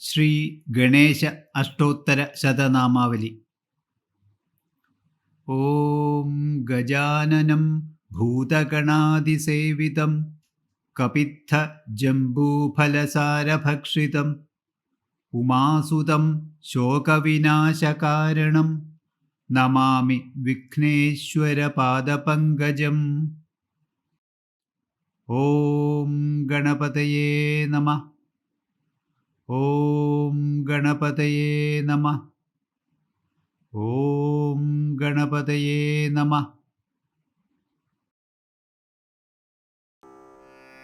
ശ്രീ ഗണേശ അഷ്ടോത്തര ശതനാമാവലി. ഓം ഗജാനനം ഭൂതഗണാതിസേവിതം കപിത്ഥ ജംബൂഫലസാരഭക്ഷിതം ഉമാസുതം ശോകവിനാശകാരണം നമാമി വിഘ്നേശ്വരപാദപങ്കജം ഓം ഗണപതയേ നമ. ഓം ഗണപതയേ നമ. ഓം ഗണപതയേ നമ.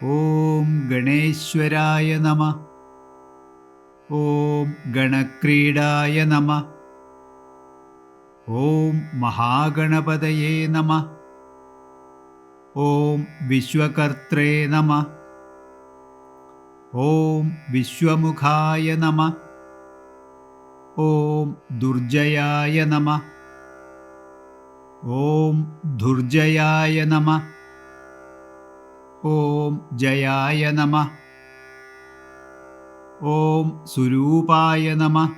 ഓം ഗണേശ്വരായ നമ. ഓം ഗണക്രീഡായ നമ. ഓം മഹാഗണപതയേ നമ. ഓം വിശ്വകർത്രേ നമ. ഓം വിശ്വമുഖായ നമ. ഓം ദുർജയായ നമ. ഓം ദുർജയായ നമ. ഓം ജയായ നമ. ഓം സുരൂപായ നമ.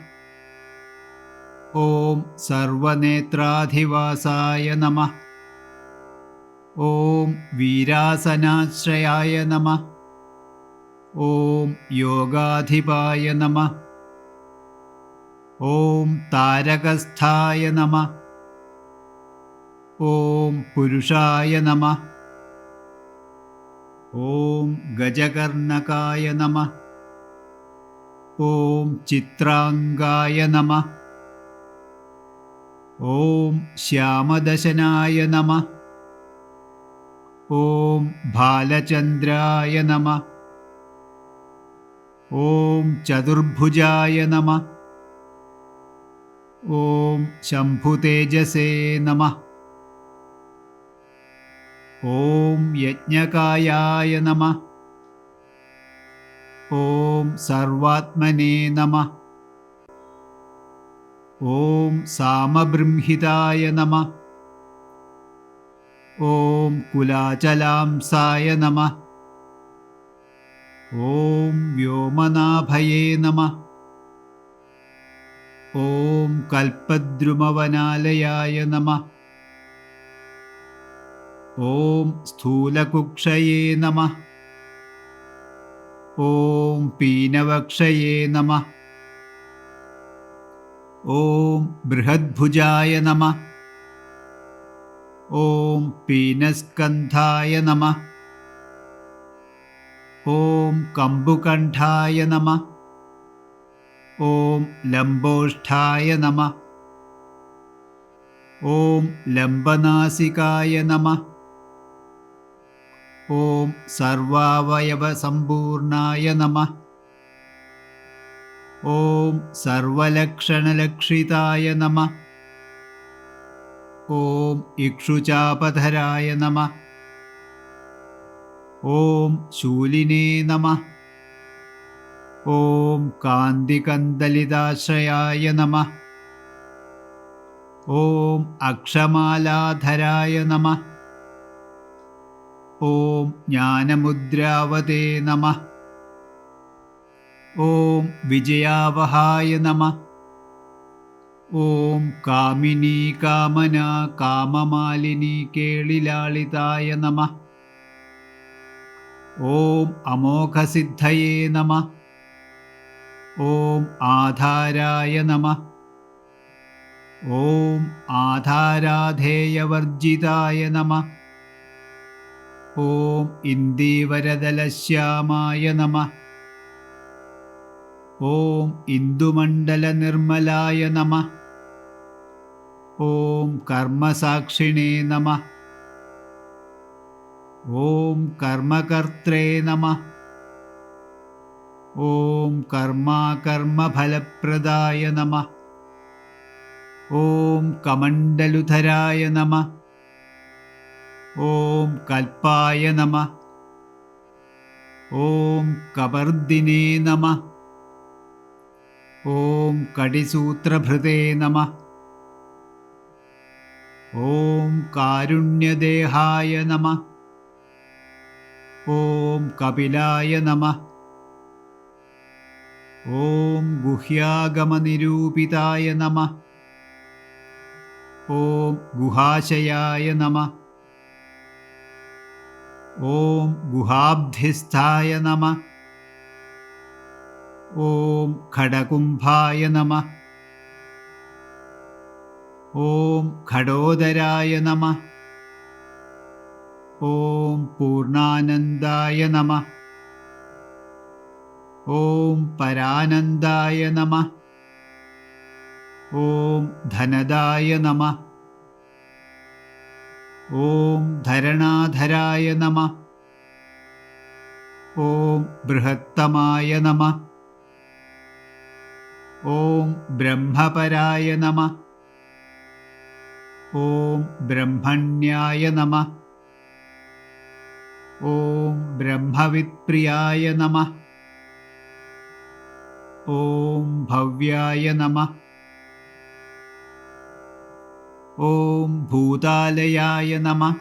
ഓം സർവനേത്രാധിവാസായ നമ. ഓം വീരാസനാശ്രയായ നമ. ഓം യോഗാധിപായ നമ. ഓം താരകസ്ഥായ നമ. ഓം പുരുഷായ നമ. ഓം ഗജകർണകായ നമ. ഓം ചിത്രാംഗായ നമ. ഓം ശ്യാമദശനായ നമ. ഓം ഭാലചന്ദ്രായ നമ. ॐ चतुर्भुजाय नमः। ॐ शम्भुतेजसे नमः। ॐ यज्ञकायाय नमः। ॐ सर्वात्मने नमः। ॐ सामबृंहिताय नमः। ॐ कुलाचलांसाय नमः। ഓം വ്യോമനാഭയേ നമ. ഓം കൽപ്പദ്രുമവനാലയായ നമ. ഓം സ്ഥൂലകുക്ഷയേ നമ. ഓം പീനവക്ഷയേ നമ. ഓം ബൃഹദ്ഭുജായ നമ. ഓം പീനസ്കന്ധായ നമ. ॐ कम्बुकण्ठाय नमः। ॐ लम्बोष्ठाय नमः। ॐ लम्बनासिकाय नमः। ॐ सर्वावयवसम्पूर्णाय नमः। ॐ सर्वलक्षणलक्षिताय नमः। ॐ इक्षुचापधराय नमः। ഓം ശൂലിനേ നമ. ഓം കാന്തികന്ദലിതാശ്രയായ നമ. ഓം അക്ഷമാലാധരായ നമ. ഓം ജ്ഞാനമുദ്രാവതേ നമ. ഓം വിജയാവഹായ നമ. ഓം കാമിനീ കാമന കാമമാലിനി കേളിലാളിതായ നമ. ഓം അമോഘസിദ്ധയേ നമ. ഓം ആധാരായ നമ. ഓം ആധാരാധേയവർജിതായ നമ. ഓം ഇന്ദീവരതലശ്യാമായ നമ. ഓം ഇന്ദുമണ്ഡലനിർമ്മലായ നമ. ഓം കർമ്മസാക്ഷിണേ നമ. ॐ कर्मकर्त्रे नमः। ॐ कर्माकर्मफलप्रदाय नमः। ॐ कमण्डलुधराय नमः। ॐ कल्पाय नमः। ॐ कबर्दिने नमः। ॐ कडिसूत्रभृते नमः। ॐ कारुण्यदेहाय नमः। ॐ कपिलाय नमः ॐ गुह्यागमनिरूपिताय नमः ॐ गुहाशयाय नमः ॐ गुहाब्धिस्थाय नमः ॐ खडकुम्भाय नमः ॐ खडोदराय नमः ॐ पूर्णानन्दाय नमः ॐ परानन्दाय नमः ॐ धनदाय नमः ॐ धरणाधराय नमः ॐ बृहत्तमाय नमः ॐ ब्रह्मपराय नमः ॐ ब्रह्मण्याय नमः ॐ ब्रह्मवित्प्रियाय नमः। ॐ भव्याय नमः। ॐ भूतालयाय नमः।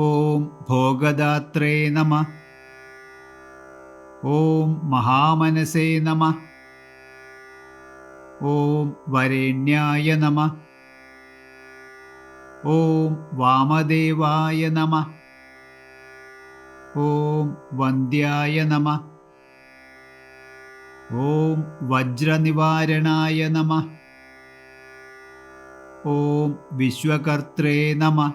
ॐ भोगदात्रे नमः। ॐ महामनसे नमः। ॐ वरेण्याय नमः। ॐ वामदेवाय नमः ഓം വന്ദ്യായ നമ. ഓം വജ്രനിവാരണായ നമ. ഓം വിശ്വകർത്രേ നമ.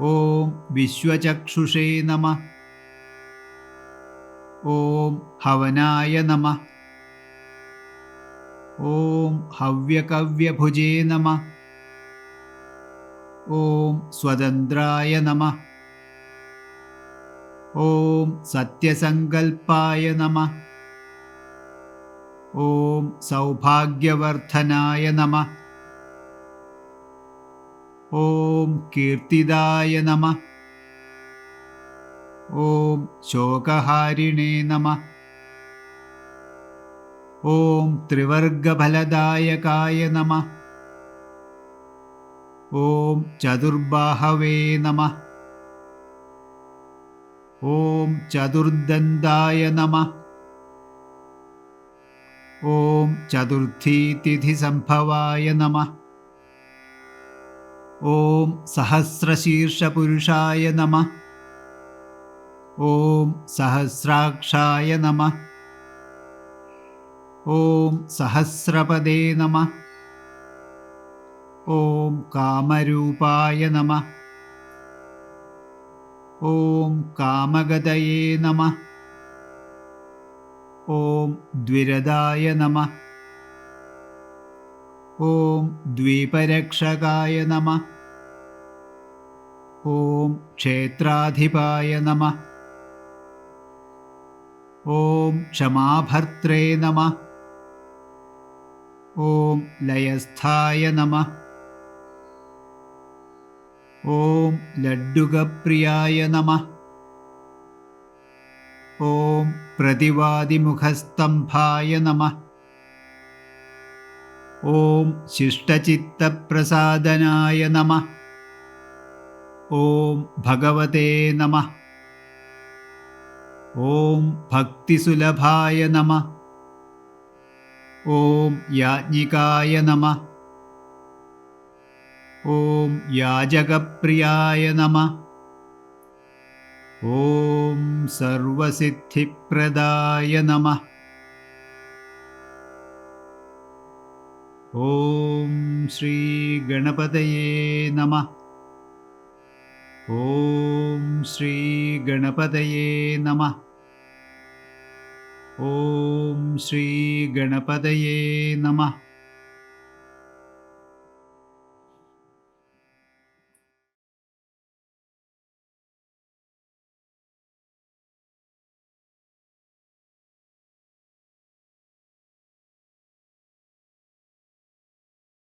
ഓം വിശ്വചക്ഷുഷേ നമ. ഓം ഹവനായ നമ. ഓം ഹവ്യകവ്യഭുജേ നമ. ഓം സ്വതന്ത്രായ നമ. ॐ सत्यसङ्कल्पाय नमः। ॐ सौभाग्यवर्धनाय नमः। ॐ कीर्तिदाय नमः। ॐ शोकहारिणे नमः। ॐ त्रिवर्गफलदायकाय नमः। ॐ चतुर्बाहवे नमः ॐ चतुर्दन्दाय नमः। ॐ चतुर्थीतिथिसम्भवाय नमः। ॐ सहस्रशीर्षपुरुषाय नमः। ॐ सहस्राक्षाय नमः। ॐ सहस्रपदे नमः। ॐ कामरूपाय नमः ॐ कामगदये नमः। ॐ द्विरदाय ॐ द्वीपरक्षकाय ॐ क्षेत्राधिपाय क्षमाभर्त्रे नमः। ॐ लयस्थाय नमः ഓം ലഡ്ഡുകപ്രിയായ നമ. ഓം പ്രതിവാദിമുഖസ്തംഭായ നമ. ഓം ശിഷ്ടചിത്തപ്രസാദനായ നമ. ഓം ഭഗവതേ നമ. ഓം ഭക്തിസുലഭായ നമ. ഓം യാജ്ഞികായ നമ. ॐ याजकप्रियाय नमः। ॐ सर्वसिद्धिप्रदाय नमः। ॐ श्रीगणपतये नमः। ॐ श्रीगणपतये नमः। ॐ श्रीगणपतये नमः